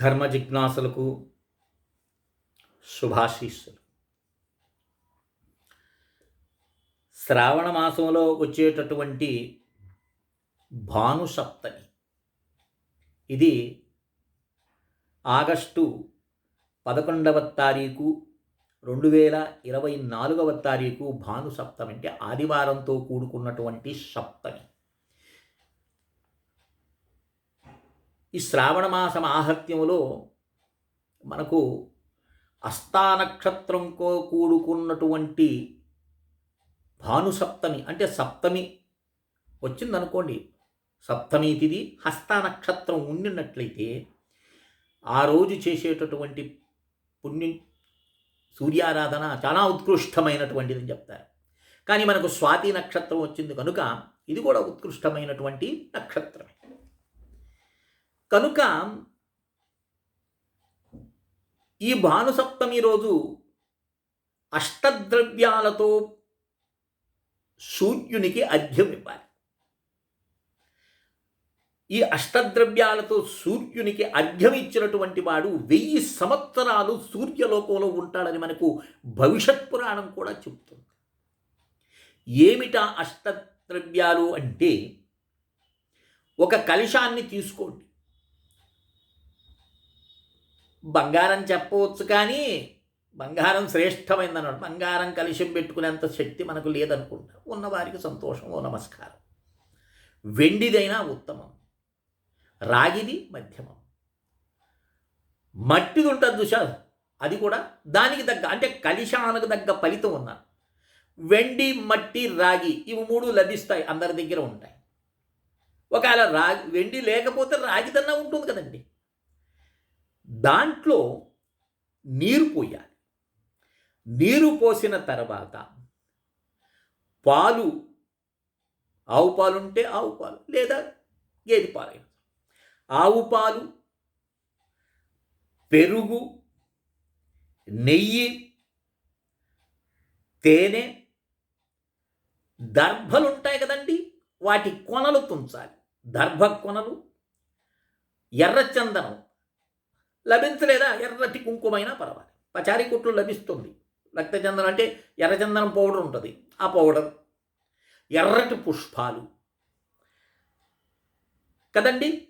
ధర్మ జిజ్ఞాసులకు శుభాశీస్సులు. శ్రావణ మాసంలో వచ్చేటటువంటి భానుసప్తమి. ఇది ఆగస్టు పదకొండవ తారీఖు రెండు వేల ఇరవై నాలుగవ తారీఖు భానుసప్తమి అంటే ఆదివారంతో కూడుకున్నటువంటి సప్తమి. ఈ శ్రావణ ఆహత్యములో మనకు అస్తానక్షత్రంతో కూడుకున్నటువంటి భానుసప్తమి అంటే సప్తమి వచ్చిందనుకోండి. సప్తమి తిది హస్తానక్షత్రం ఉండినట్లయితే ఆ రోజు చేసేటటువంటి పుణ్యం సూర్యారాధన చాలా ఉత్కృష్టమైనటువంటిది అని చెప్తారు. కానీ మనకు స్వాతి నక్షత్రం వచ్చింది కనుక ఇది కూడా ఉత్కృష్టమైనటువంటి నక్షత్రమే. కనుక ఈ భానుసప్తమి రోజు అష్టద్రవ్యాలతో సూర్యునికి అర్ఘ్యం ఇవ్వాలి. ఈ అష్టద్రవ్యాలతో సూర్యునికి అర్ఘ్యం ఇచ్చినటువంటి వాడు వెయ్యి సంవత్సరాలు సూర్యలోకంలో ఉంటాడని మనకు భవిష్యత్ పురాణం కూడా చెప్తుంది ఏమిటా అష్టద్రవ్యాలు అంటే ఒక కలశాన్ని తీసుకోండి. బంగారం చెప్పవచ్చు కానీ బంగారం శ్రేష్టమైందన్నాడు. బంగారం కలిసి పెట్టుకునేంత శక్తి మనకు లేదనుకుంటా. ఉన్నవారికి సంతోషం ఓ నమస్కారం. వెండిదైనా ఉత్తమం. రాగిది మధ్యమం. మట్టిది ఉంటుంది చూసా అది కూడా దానికి తగ్గ అంటే కలిశానికి తగ్గ ఫలితం ఉన్న వెండి మట్టి రాగి ఇవి మూడు లభిస్తాయి అందరి దగ్గర ఉంటాయి. ఒకవేళ రాగి వెండి లేకపోతే రాగిదన్నా ఉంటుంది కదండి. దాంట్లో నీరు పోయాలి. నీరు పోసిన తర్వాత పాలు ఆవు పాలు ఉంటే ఆవు పాలు లేదా గేదె పాలు ఆవు పాలు పెరుగు నెయ్యి తేనె దర్భలు ఉంటాయి కదండి. వాటి కొనలు తుంచాలి. దర్భ కొనలు ఎర్రచందనం లభించలేదా? ఎర్రటి కుంకుమైనా పర్వాలేదు. పచారీ కుట్లు లభిస్తుంది. రక్తచందనం అంటే ఎర్రచందనం పౌడర్ ఉంటుంది. ఆ పౌడర్ ఎర్రటి పుష్పాలు. కదండి?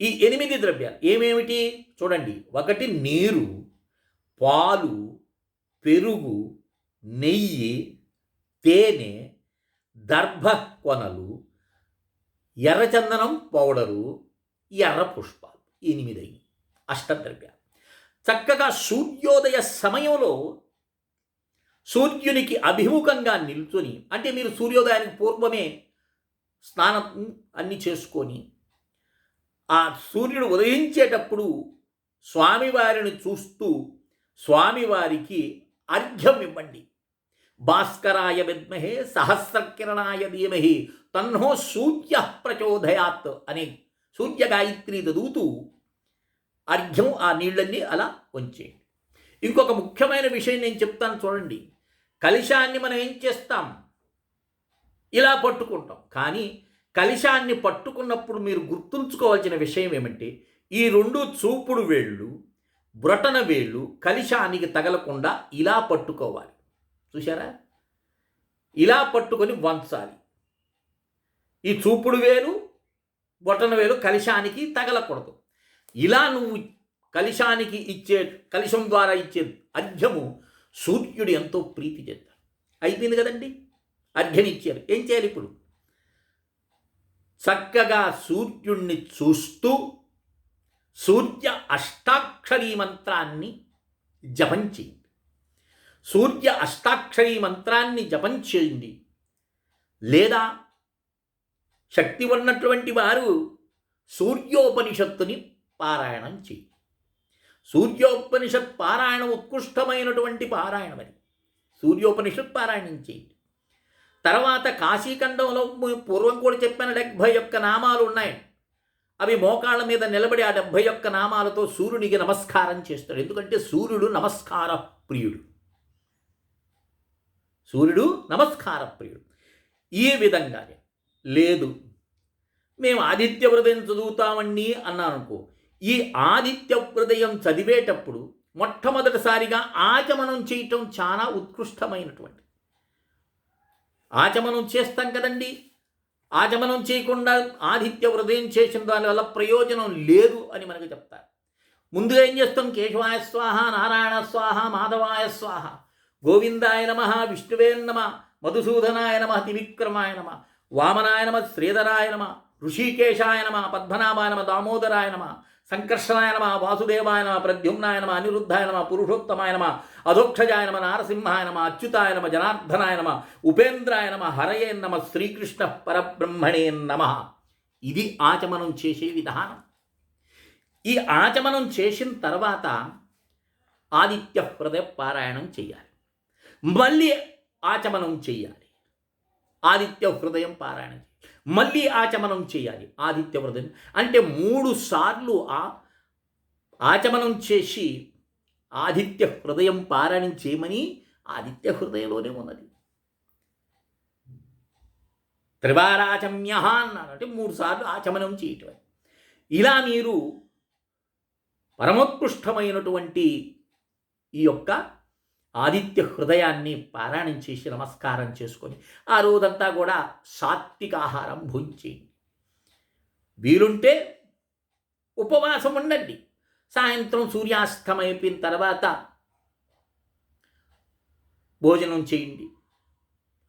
ఈ ఎనిమిది ద్రవ్యాలు ఏమేమిటి? చూడండి. ఒకటి నీరు పాలు పెరుగు నెయ్యి తేనె దర్భ కొనలు ఎర్రచందనం పౌడరు ఎర్ర పుష్ప. ఎనిమిది. అష్టద్రవ్యాలు చక్కగా సూర్యోదయ సమయంలో సూర్యునికి అభిముఖంగా నిల్చొని అంటే మీరు సూర్యోదయానికి పూర్వమే స్నానం అన్ని చేసుకొని ఆ సూర్యుడు ఉదయించేటప్పుడు స్వామివారిని చూస్తూ స్వామివారికి అర్ఘ్యం ఇవ్వండి. భాస్కరాయ విద్మహే సహస్రకిరణాయ ధీమహి తన్నో సూర్య ప్రచోదయాత్ అనే సూర్య గాయత్రి చదువుతూ అర్ఘ్యం ఆ నీళ్ళన్నీ అలా వంచేయండి. ఇంకొక ముఖ్యమైన విషయం నేను చెప్తాను చూడండి. కలిశాన్ని మనం ఏం చేస్తాం? ఇలా పట్టుకుంటాం. కానీ కలిశాన్ని పట్టుకున్నప్పుడు మీరు గుర్తుంచుకోవాల్సిన విషయం ఏమంటే ఈ రెండు చూపుడు వేళ్ళు బ్రొటన వేళ్ళు కలిశానికి తగలకుండా ఇలా పట్టుకోవాలి. చూసారా ఇలా పట్టుకొని వంచాలి. ఈ చూపుడు వేలు బొటన వేలు కలిశానికి తగలకూడదు. ఇలా నువ్వు కలిశానికి ఇచ్చే కలిశం ద్వారా ఇచ్చే అర్ఘ్యము సూర్యుడు ఎంతో ప్రీతి చెందాడు. అయిపోయింది కదండి? అర్ఘ్యం ఇచ్చారు. ఏం చేయాలి ఇప్పుడు? చక్కగా సూర్యుణ్ణి చూస్తూ సూర్య అష్టాక్షరీ మంత్రాన్ని జపం చేయండి. సూర్య అష్టాక్షరీ మంత్రాన్ని జపం చేయండి. లేదా శక్తి ఉన్నటువంటి వారు సూర్యోపనిషత్తుని పారాయణం చేయి. సూర్యోపనిషత్ పారాయణం ఉత్కృష్టమైనటువంటి పారాయణం అది. సూర్యోపనిషత్ పారాయణం చేయండి తర్వాత కాశీఖండంలో పూర్వం కూడా చెప్పిన డెబ్భై యొక్క నామాలు ఉన్నాయి. అవి మోకాళ్ళ మీద నిలబడి ఆ డెబ్భై యొక్క నామాలతో సూర్యునికి నమస్కారం చేస్తాడు. ఎందుకంటే సూర్యుడు నమస్కార ప్రియుడు. సూర్యుడు నమస్కార ప్రియుడు. ఈ విధంగానే లేదు. మేము ఆదిత్య హృదయం చదువుతామండి అన్నాను అనుకో ఈ ఆదిత్య హృదయం చదివేటప్పుడు మొట్టమొదటిసారిగా ఆచమనం చేయటం చాలా ఉత్కృష్టమైనటువంటి ఆచమనం చేస్తాం కదండి. ఆచమనం చేయకుండా ఆదిత్య హృదయం చేసిన దానివల్ల ప్రయోజనం లేదు అని మనకు చెప్తారు. ముందుగా ఏం చేస్తాం? కేశవాయ స్వాహ నారాయణ స్వాహ మాధవాయ స్వాహ. గోవిందాయ నమ విష్ణువే నమ మధుసూదనాయ నమ త్రివిక్రమాయ నమ. వామనాయ నమ శ్రీధరాయ నమ ఋషికేశాయ నమ పద్మనాభాయ నమ దామోదరాయ నమ సంకర్షణాయ నమ వాసుదేవాయ నమ ప్రద్యుమ్నాయ నమ అనిరుద్ధాయ నమ పురుషోత్తమాయ నమ అధోక్షజాయ నమ నారసింహాయ నమ అచ్యుతాయ నమ జనార్దనాయ నమ ఉపేంద్రాయ నమ హరయే నమ శ్రీకృష్ణ పరబ్రహ్మణే నమ. ఇది ఆచమనం చేసే విధానం. ఈ ఆచమనం చేసిన తర్వాత ఆదిత్య హృదయ పారాయణం చేయాలి. మళ్ళీ ఆచమనం చేయాలి. ఆదిత్య హృదయం పారాయణం చేయాలి మళ్ళీ ఆచమనం చేయాలి ఆదిత్య హృదయం. అంటే మూడు సార్లు ఆ ఆచమనం చేసి ఆదిత్య హృదయం పారాయణం చేయమని ఆదిత్య హృదయంలోనే ఉన్నది. త్రివారాచమ్య అన్నాడు. అంటే మూడు సార్లు ఆచమనం చేయటం ఇలా మీరు పరమోత్కృష్టమైనటువంటి ఈ యొక్క ఆదిత్య హృదయాన్ని పారాయణం చేసి నమస్కారం చేసుకొని ఆ రోజంతా కూడా సాత్విక ఆహారం భుంచి. వీలుంటే ఉపవాసం ఉండండి. సాయంత్రం సూర్యాస్తమైపోయిన తర్వాత భోజనం చేయండి.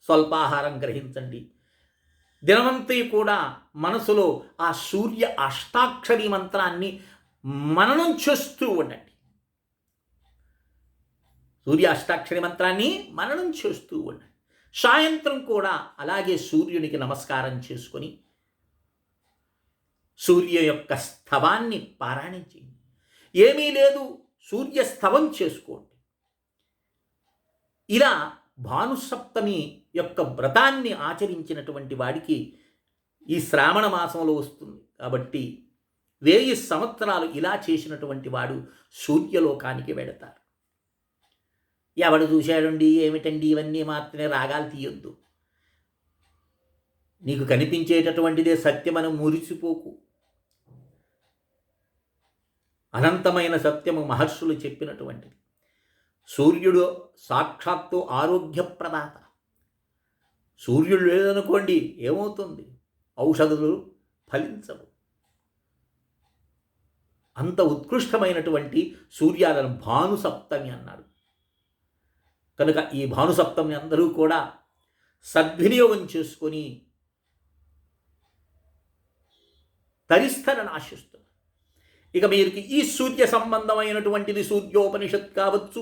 స్వల్పాహారం గ్రహించండి. దినమంతా కూడా మనసులో ఆ సూర్య అష్టాక్షరి మంత్రాన్ని మననం చేస్తూ ఉండండి. సూర్య అష్టాక్షరి మంత్రాన్ని మననం చేస్తూ ఉండండి సాయంత్రం కూడా అలాగే సూర్యునికి నమస్కారం చేసుకొని సూర్య యొక్క స్థవాన్ని పారాయణించి ఏమీ లేదు సూర్య స్థవం చేసుకోండి. ఇలా భానుసప్తమి యొక్క వ్రతాన్ని ఆచరించినటువంటి వాడికి ఈ శ్రావణ మాసంలో వస్తుంది. కాబట్టి వెయ్యి సంవత్సరాలు ఇలా చేసినటువంటి వాడు సూర్యలోకానికి వెడతారు ఎవడు చూశాడండి ఏమిటండి ఇవన్నీ మాత్రమే రాగాలు తీయొద్దు. నీకు కనిపించేటటువంటిదే సత్యమని మురిసిపోకు. అనంతమైన సత్యము మహర్షులు చెప్పినటువంటిది. సూర్యుడు సాక్షాత్తు ఆరోగ్యప్రదాత. సూర్యుడు లేదనుకోండి ఏమవుతుంది? ఔషధులు ఫలించవు. అంత ఉత్కృష్టమైనటువంటి సూర్యాలను భానుసప్తమి అన్నాడు. కనుక ఈ భానుసప్తమి అందరూ కూడా సద్వినియోగం చేసుకొని తరిస్తారని ఆశిస్తున్నారు. ఇక మీరు ఈ సూర్య సంబంధమైనటువంటిది సూర్యోపనిషత్ కావచ్చు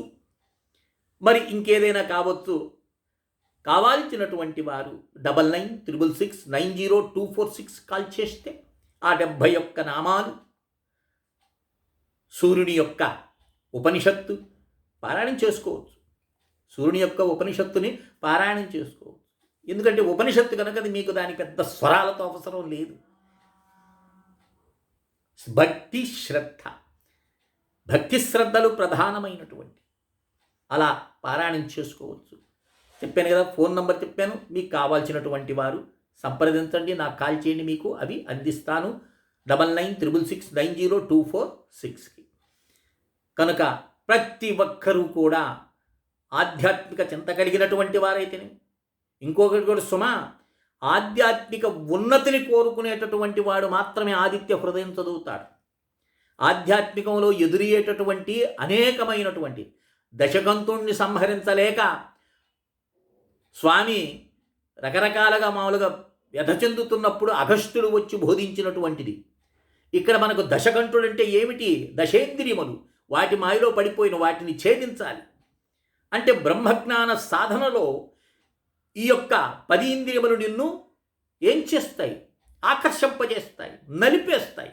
మరి ఇంకేదైనా కావచ్చు కావాల్సినటువంటి వారు double nine triple six nine zero two four six call చేస్తే ఆ డెబ్భై యొక్క నామాలు సూర్యుని యొక్క ఉపనిషత్తు పారాయణం చేసుకోవచ్చు. సూర్యుని యొక్క ఉపనిషత్తుని పారాయణం చేసుకోవచ్చు ఎందుకంటే ఉపనిషత్తు కనుక మీకు దాని పెద్ద స్వరాలతో అవసరం లేదు. భక్తి శ్రద్ధ. భక్తి శ్రద్ధలు ప్రధానమైనటువంటి. అలా పారాయణం చేసుకోవచ్చు. చెప్పాను కదా ఫోన్ నంబర్ చెప్పాను. మీకు కావాల్సినటువంటి వారు సంప్రదించండి. నాకు కాల్ చేయండి మీకు. అవి అందిస్తాను. Double nine triple six nine zero two four సిక్స్కి కనుక ప్రతి ఒక్కరూ కూడా ఆధ్యాత్మిక చింత కలిగినటువంటి వారైతేనే. ఇంకొకటి కూడా సుమ ఆధ్యాత్మిక ఉన్నతిని కోరుకునేటటువంటి వాడు మాత్రమే ఆదిత్య హృదయం చదువుతాడు. ఆధ్యాత్మికంలో ఎదురయ్యేటటువంటి అనేకమైనటువంటి దశకంతుణ్ణి సంహరించలేక స్వామి రకరకాలుగా మామూలుగా వ్యధ చెందుతున్నప్పుడు అగస్త్యుడు వచ్చి బోధించినటువంటిది. ఇక్కడ మనకు దశకంఠుడు ఏమిటి? దశేంద్రియములు. వాటి మాయలో పడిపోయిన వాటిని ఛేదించాలి. అంటే బ్రహ్మజ్ఞాన సాధనలో ఈ యొక్క పది ఇంద్రియములు నిన్ను ఏం చేస్తాయి? ఆకర్షింపజేస్తాయి నలిపేస్తాయి.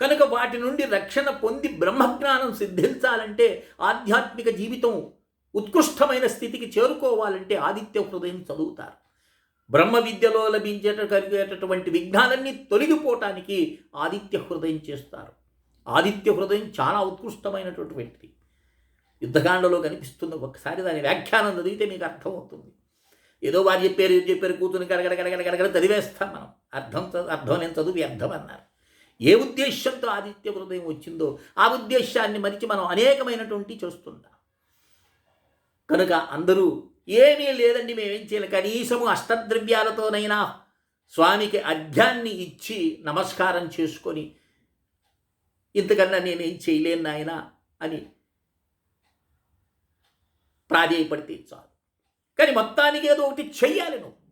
కనుక వాటి నుండి రక్షణ పొంది బ్రహ్మజ్ఞానం సిద్ధించాలంటే ఆధ్యాత్మిక జీవితం ఉత్కృష్టమైన స్థితికి చేరుకోవాలంటే ఆదిత్య హృదయం చదువుతారు. బ్రహ్మ విద్యలో లభించేట కలిగేటటువంటి విఘ్నాలన్నీ తొలగిపోవటానికి ఆదిత్య హృదయం చేస్తారు. ఆదిత్య హృదయం చాలా ఉత్కృష్టమైనటువంటిది యుద్ధకాండలో కనిపిస్తుంది ఒకసారి దాని వ్యాఖ్యానం చదివితే మీకు అర్థమవుతుంది. ఏదో వారు చెప్పారు చెప్పారు కూతుని గడగడ గడగడ గడగడ చదివేస్తాం మనం. అర్థం అర్థం నేను చదువు అర్థం అన్నారు. ఏ ఉద్దేశంతో ఆదిత్య హృదయం వచ్చిందో ఆ ఉద్దేశాన్ని మరిచి మనం అనేకమైనటువంటి చేస్తుంటాం. కనుక అందరూ ఏమీ లేదండి మేమేం చేయాలి? కనీసము అష్టద్రవ్యాలతోనైనా స్వామికి అర్ఘ్యాన్ని ఇచ్చి నమస్కారం చేసుకొని ఇంతకన్నా నేనేం చేయలేను నాయన అని ప్రాధేయపడితే చాలు. కానీ మొత్తానికి ఏదో ఒకటి చెయ్యాలి నువ్వు.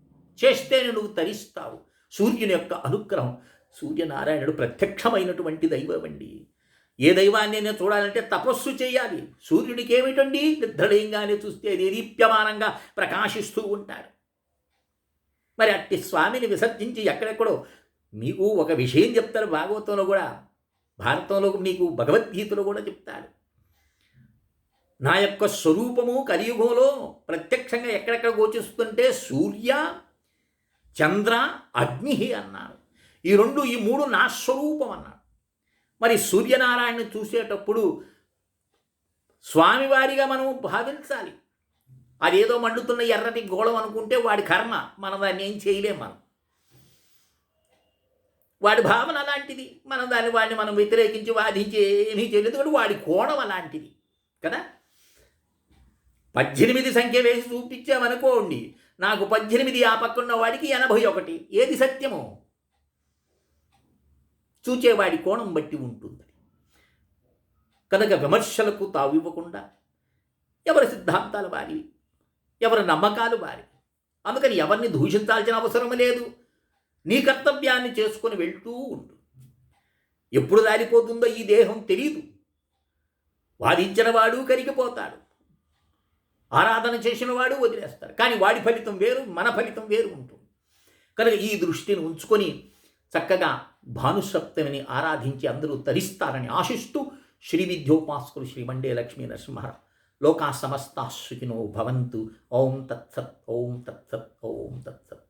చేస్తేనే నువ్వు తరిస్తావు. సూర్యుని యొక్క అనుగ్రహం సూర్యనారాయణుడు ప్రత్యక్షమైనటువంటి దైవం అండి. ఏ దైవాన్ని నేను చూడాలంటే తపస్సు చేయాలి. సూర్యుడికి ఏమిటండి? నిద్రలేయంగానే చూస్తే దీప్యమానంగా ప్రకాశిస్తూ ఉంటాడు. మరి అట్టి స్వామిని విసర్జించి ఎక్కడెక్కడో మీకు ఒక విషయం చెప్తారు భాగవతంలో కూడా. భారతంలో మీకు భగవద్గీతలో కూడా చెప్తాడు. నా యొక్క స్వరూపము కలియుగంలో ప్రత్యక్షంగా ఎక్కడెక్కడ గోచిస్తుంటే సూర్య చంద్ర అగ్ని అన్నారు. ఈ రెండు ఈ మూడు నా స్వరూపం అన్నారు. మరి సూర్యనారాయణ చూసేటప్పుడు స్వామివారిగా మనం భావించాలి. అదేదో మండుతున్న ఎర్రటి గోళం అనుకుంటే వాడి కర్మ మనం దాన్ని ఏం చేయలేం మనం. వాడి భావన అలాంటిది. మనం దాన్ని వాడిని మనం వ్యతిరేకించి వాదించి ఏమీ చేయలేదు. ఎందుకంటే వాడి కోణం అలాంటిది. కదా? పద్దెనిమిది సంఖ్య వేసి చూపించామనుకోండి నాకు పద్దెనిమిది ఆ పక్కన్న వాడికి ఎనభై ఒకటి. ఏది సత్యము? చూచేవాడి కోణం బట్టి ఉంటుంది. కనుక విమర్శలకు తావివ్వకుండా ఎవరి సిద్ధాంతాలు వారివి? ఎవరి నమ్మకాలు వారి అందుకని ఎవరిని దూషించాల్సిన అవసరం లేదు. నీ కర్తవ్యాన్ని చేసుకొని వెళ్తూ ఉండు. ఎప్పుడు దారిపోతుందో ఈ దేహం తెలియదు వాదించిన వాడు కరిగిపోతాడు. ఆరాధన చేసిన వాడు వదిలేస్తారు. కానీ వాడి ఫలితం వేరు మన ఫలితం వేరు ఉంటుంది. కనుక ఈ దృష్టిని ఉంచుకొని చక్కగా భానుసప్తమిని ఆరాధించి అందరూ తరిస్తారని ఆశిస్తూ శ్రీ విద్యోపాసకులు శ్రీ మండే లక్ష్మీ నరసింహారావు లోకా సమస్తా సుఖినో భవంతు. ఓం తత్సత్ ఓం తత్సత్ ఓం తత్సత్.